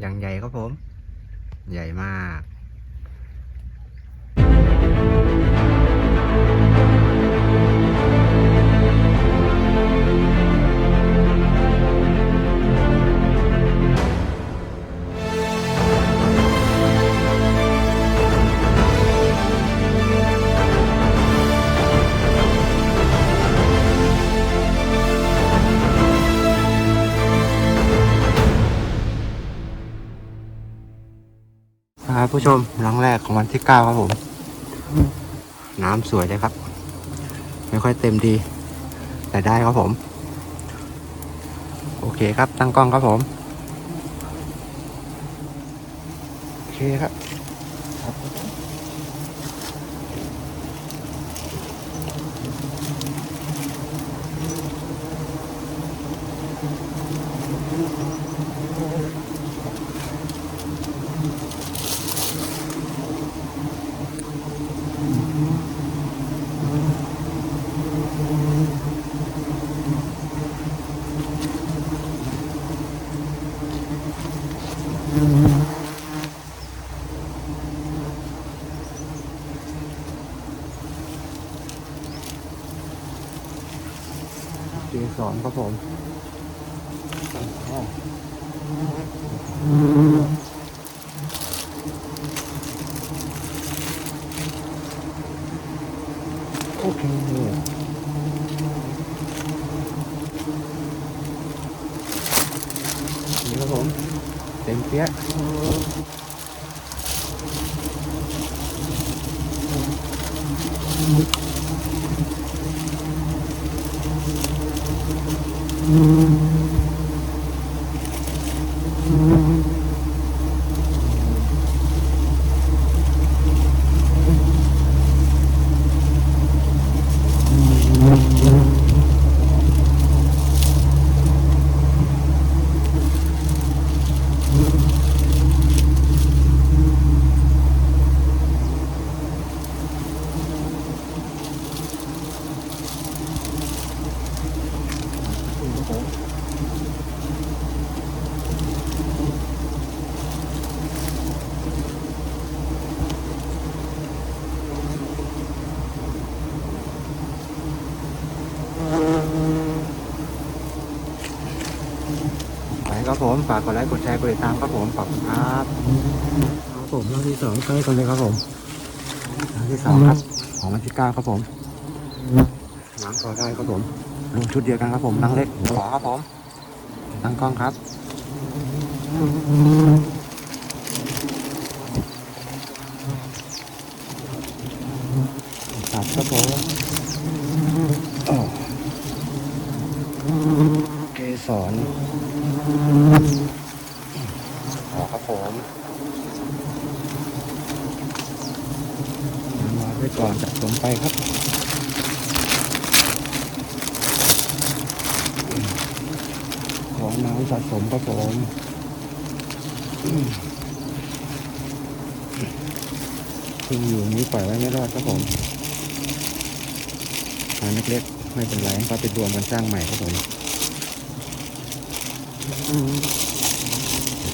อย่างใหญ่ครับผม ใหญ่มาก ครับผู้ชมหลังแรกของวันที่เก้าครับผม น้ำสวยเลยครับ ไม่ค่อยเต็มดี แต่ได้ครับผม โอเคครับตั้งกล้องครับผม โอเคครับ เจสอนครับผมอ๋อโอเคนี่ครับผมเต็มเปี้ยะไป ครับผม ฝากกดไลค์ กดแชร์ กดติดตามครับผม ขอบคุณครับครับผมรอบที่สองใกล้กันเลยครับผมรอบที่สองครับ ของวันที่เก้าครับผมน้ำพอได้ครับผมลงชุดเดียวกันครับผมนั่งเล็กขอครับผมตั้งกล้องครับตัดครับผมอ้าวเกสรออกครับผมมาไว้ ก่อนจัดผมไปครับ ของน้ำสะสมครับผมพึ่งอยู่นี้ปล่อยไว้ไม่รอดครับผมงานเล็กๆไม่เป็นไรก็ไปรวมกันสร้างใหม่ครับผม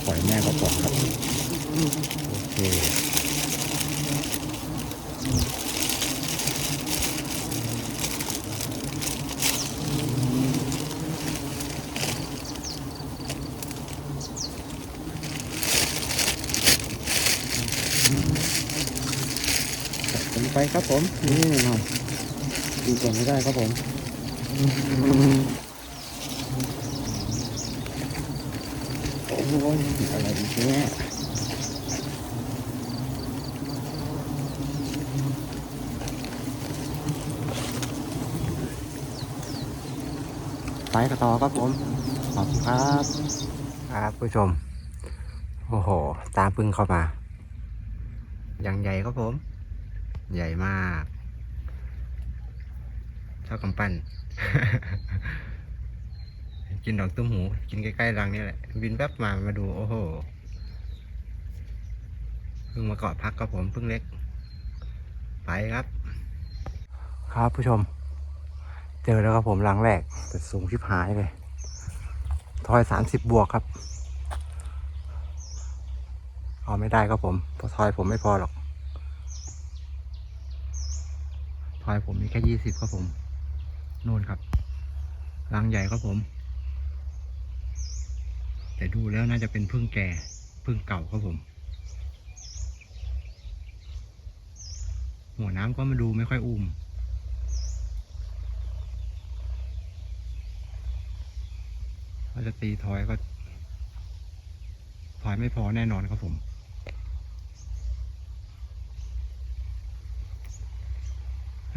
ปล่อยแม่เขาก่อนครับ โอเค จัดกันไป ครับผม นี่หน่อยดูก่อนไม่ได้ครับผมโอ้ยอะไรอีกเนี่ยไปกันต่อครับผม ขอบคุณครับ ครับผู้ชม โอ้โห ตาพึ่งเข้ามาอย่างใหญ่ครับผม ใหญ่มากเท่ากำปั้น กินดอกตุ้มหู กินใกล้ๆรังนี่แหละ บินแป๊บมามาดู โอ้โหเพิ่งมาเกาะพักครับผมเพิ่งเล็ก ไปครับ ครับผู้ชม เจอแล้วครับผมรังแรกแต่สูงชิบหายเลย ทอยสามสิบบวกครับ เอาไม่ได้ครับผมเพราะทอยผมไม่พอหรอก ท อยผมมีแค่ยี่สิบครับผมนู่นครับรังใหญ่ครับผม แต่ดูแล้วน่าจะเป็นพึ่งแก่พึ่งเก่าครับผม หัวน้ำก็มาดูไม่ค่อยอุ้มถ้าจะตีทอยก็ทอยไม่พอแน่นอนครับผม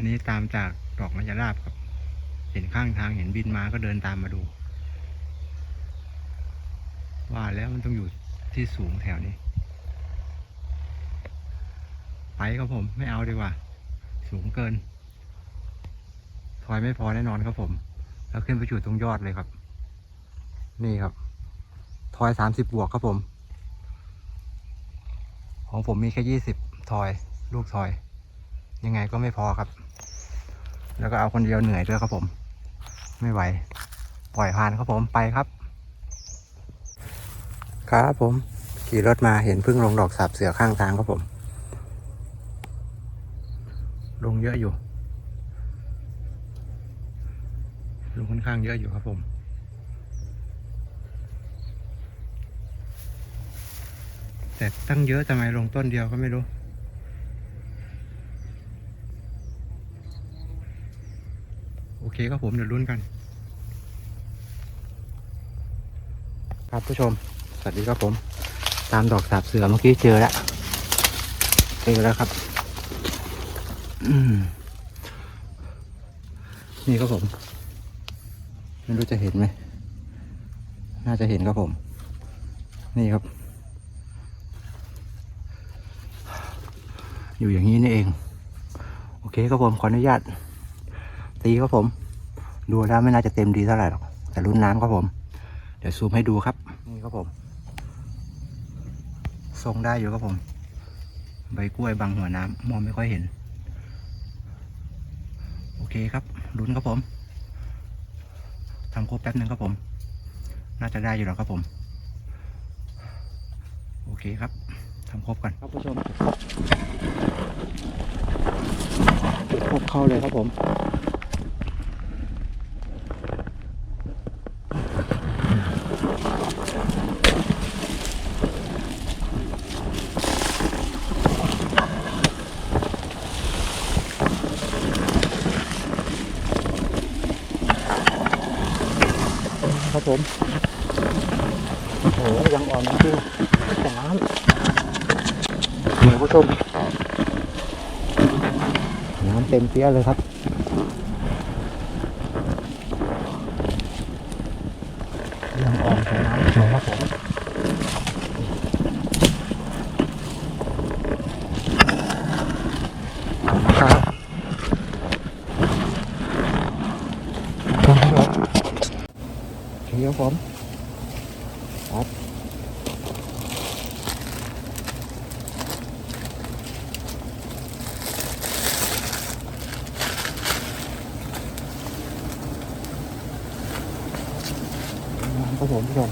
นนี้ตามจากดอกมะยราบครับ เห็นข้างทางเห็นบินมาก็เดินตามมาดู ว่าแล้วมันต้องอยู่ที่สูงแถวนี้ ไปครับผมไม่เอาดีกว่า สูงเกินทอยไม่พอแน่นอนครับผม แล้วขึ้นไปจุดตรงยอดเลยครับ นี่ครับทอยสามสิบบวกครับผม ของผมมีแค่ยี่สิบทอย ลูกทอย ยังไงก็ไม่พอครับ แล้วก็เอาคนเดียวเหนื่อยด้วยครับผม ไม่ไหว ปล่อยผ่านครับผมไปครับ ครับผม ขี่รถมาเห็นพึ่งลงดอกสับเสือข้างทางครับผม ลงเยอะอยู่ลงค่อนข้างเยอะอยู่ครับผมแต่ตั้งเยอะทำไมลงต้นเดียวก็ไม่รู้ โอ เคครับผมเดี๋ยวลุ้นกัน ครับผู้ชม สวัสดีครับผม ตามดอกสาบเสือเมื่อกี้เจอแล้วเจอแล้วครับนี่ครับผม ไม่รู้จะเห็นไหม น่าจะเห็นครับผม นี่ครับ อยู่อย่างนี้นี่เอง โอเคครับผม ขออนุญาตตีครับผม ดูแล้วไม่น่าจะเต็มดีเท่าไหร่หรอกแต่รุ่นน้ำครับผม เดี๋ยวซูมให้ดูครับ นี่ครับผม ทรงได้อยู่ครับผม ใบกล้วยบังหัวน้ำมองไม่ค่อยเห็น โอเคครับลุ้นครับผมทำครบแป๊บหนึ่งครับผม น่าจะได้อยู่แล้วครับผม โอเคครับทำครบกันครับผู้ชมจุดครบเข้าเลยครับผม ครับผมโอ้โหยังอ่อนจริงๆแต่น้ำเหนียวผู้ชมน้ำเต็มเปี้ยเลยครับยังอ่อนแต่น้ำอยู่ครับผมครับครับ โอเครับผมครับครับผมผู้ชม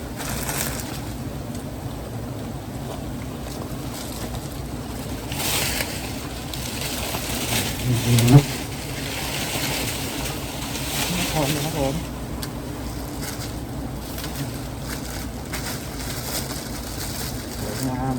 พร้อมนะครับผม สวยงาม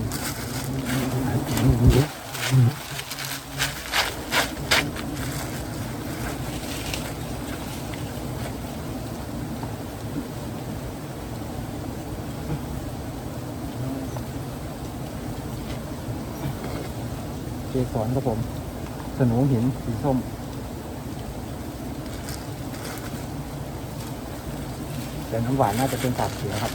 เกสรครับผม สนูหินสีส้ม แต่น้ำหวานน่าจะเป็นสาบเขียวครับ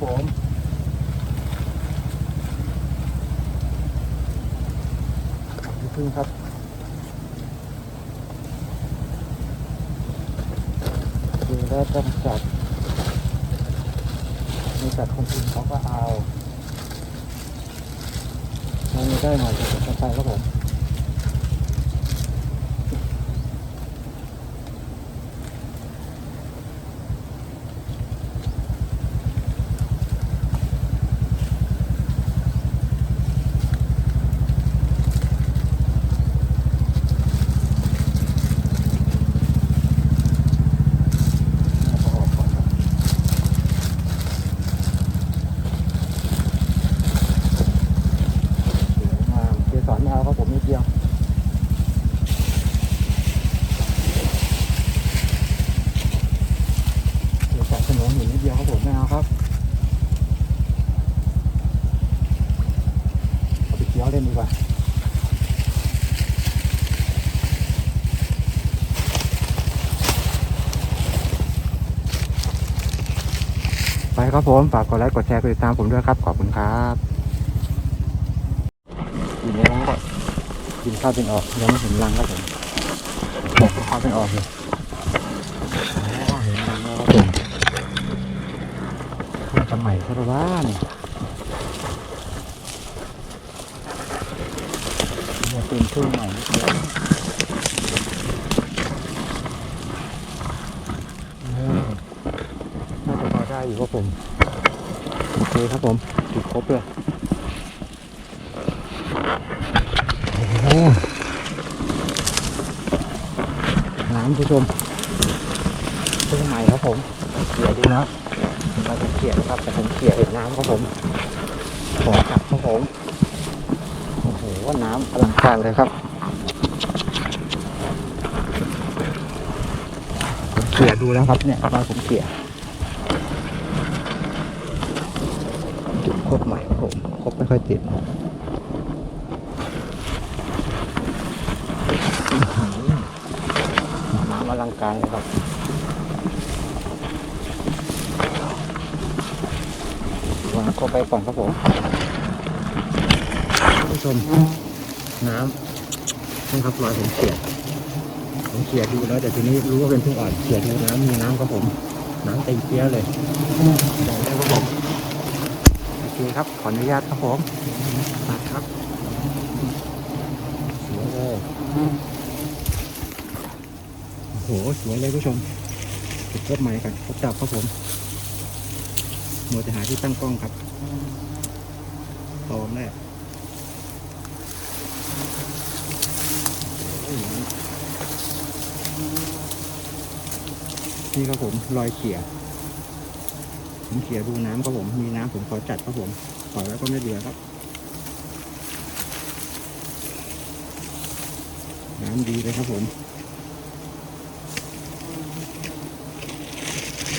ผมพี่พึ่งครับดูแล้วต้องจัดมีจัดคนอื่นเขาก็เอามันมีได้หน่อยจะจะไปครับผม เอาออกก่อนครับสวยงามเกสรไม่เอาครับผมนิดเดียวเกสรขนมอยู่นิดเดียว ครับเอาไปเคี้ยวเล่นดีกว่าไปครับผม ฝากกดไลค์กดแชร์กดติดตามผมด้วยครับ ขอบคุณครับกินแล้วก็กินข้าวเป็นออก ยังไม่เห็นรังครับผมข้าวเป็นออกเลย ใหม่ครับว่านี่จะเป็นช่วงใหม่นิดเดียวน่าจะพอได้อยู่ครับผม โอเคครับผมติดครบเลยโอ้โหน้ำผู้ชมเพิ่งใหม่ครับผมเขี่ยวดูนะ เราจะเขี่ยนะครับแต่ผมเขี่ยเห็นน้ำครับผมขอจับครับผมโอ้โหว่าน้ำอลังการเลยครับเขี่ยดูแล้วครับเนี่ยตอนผมเขี่ยจุดครบใหม่ครับผมครบไม่ค่อยติดน้ำอลังการเลยครับวาง เข้าไปก่อนครับผมท่านผู้ชมน้ำนี่ครับรอยผมเขียดผมเขียดดูแล้วแต่ทีนี้รู้ว่าเป็นพึ่งอ่อนเขียดดูน้ำมีน้ำครับผม น้ำเต็มเปี้ยเลยบอกได้ครับผมโอเคครับขออนุญาตครับผมตัดครับสวยเลยโอ้โหสวยเลยผู้ชมติดครบใหม่กันครบจับครับผม มัวจะหาที่ตั้งกล้องครับพร้อมแล้วนี่ครับผมรอยเขี่ยผมเขี่ยดูน้ำครับผม มีน้ำผมขอจัดครับผมปล่อยไว้ก็ไม่เหลือครับ น้ำดีเลยครับผม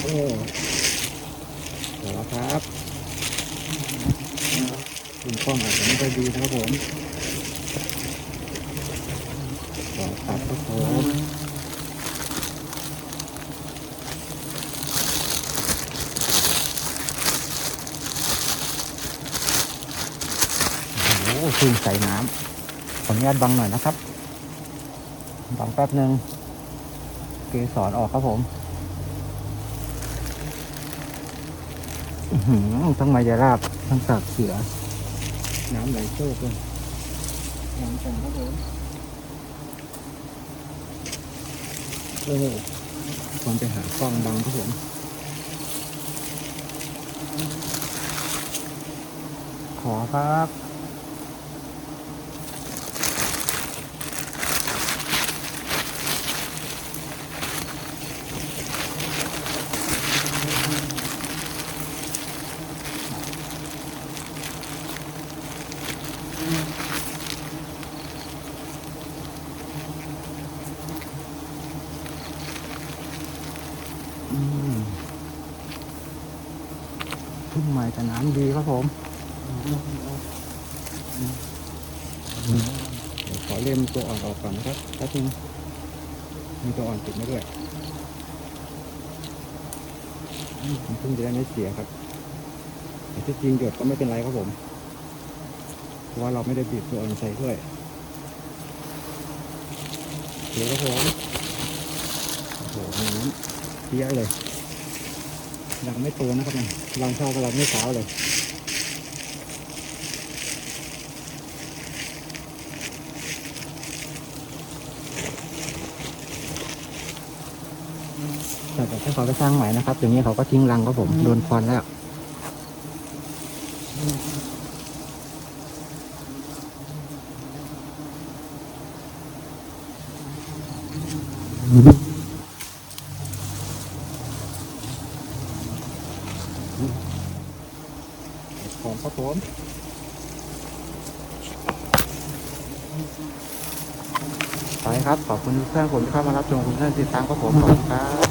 โอ้เดี๋ยวครับ คุณกล้องอาจจะไม่ค่อยดีนะครับผมขอตัดครับผมโอ้โหขึ้นใส่น้ำขออนุญาตบังหน่อยนะครับ บังแป๊บหนึ่งเกสรออกครับผมหือทั้งมยราบทั้งสากเสือ น้ำไหลโชกเลยน้ำจังครับผมโอ้โหควรไปหากล้องบังครับผมขอครับ แต่น้ำดีครับผมขอเล่มตัวอ่อนออกก่อนนะครับแป๊บนึงมีตัวอ่อนติดมาด้วยผมเพิ่งจะได้ไม่เสียครับแต่ที่จริงหยดก็ไม่เป็นไรครับผม เพราะว่าเราไม่ได้บีบตัวอ่อนใส่ด้วยเดี๋ยวครับผมโอ้โหน้ำเพี้ยเลย ยังไม่โตนะครับเนี่ยรังข้าวกำลังไม่สาวเลยแต่แต่ถ้าเขาไปสร้างใหม่นะครับอย่างนี้เขาก็ทิ้งรังครับผมโดนควันแล้วของครับ ผมไปครับ ขอบคุณเพื่อนผมที่เข้ามารับชมคุณเพื่อนติดตามครับผมขอบคุณครับ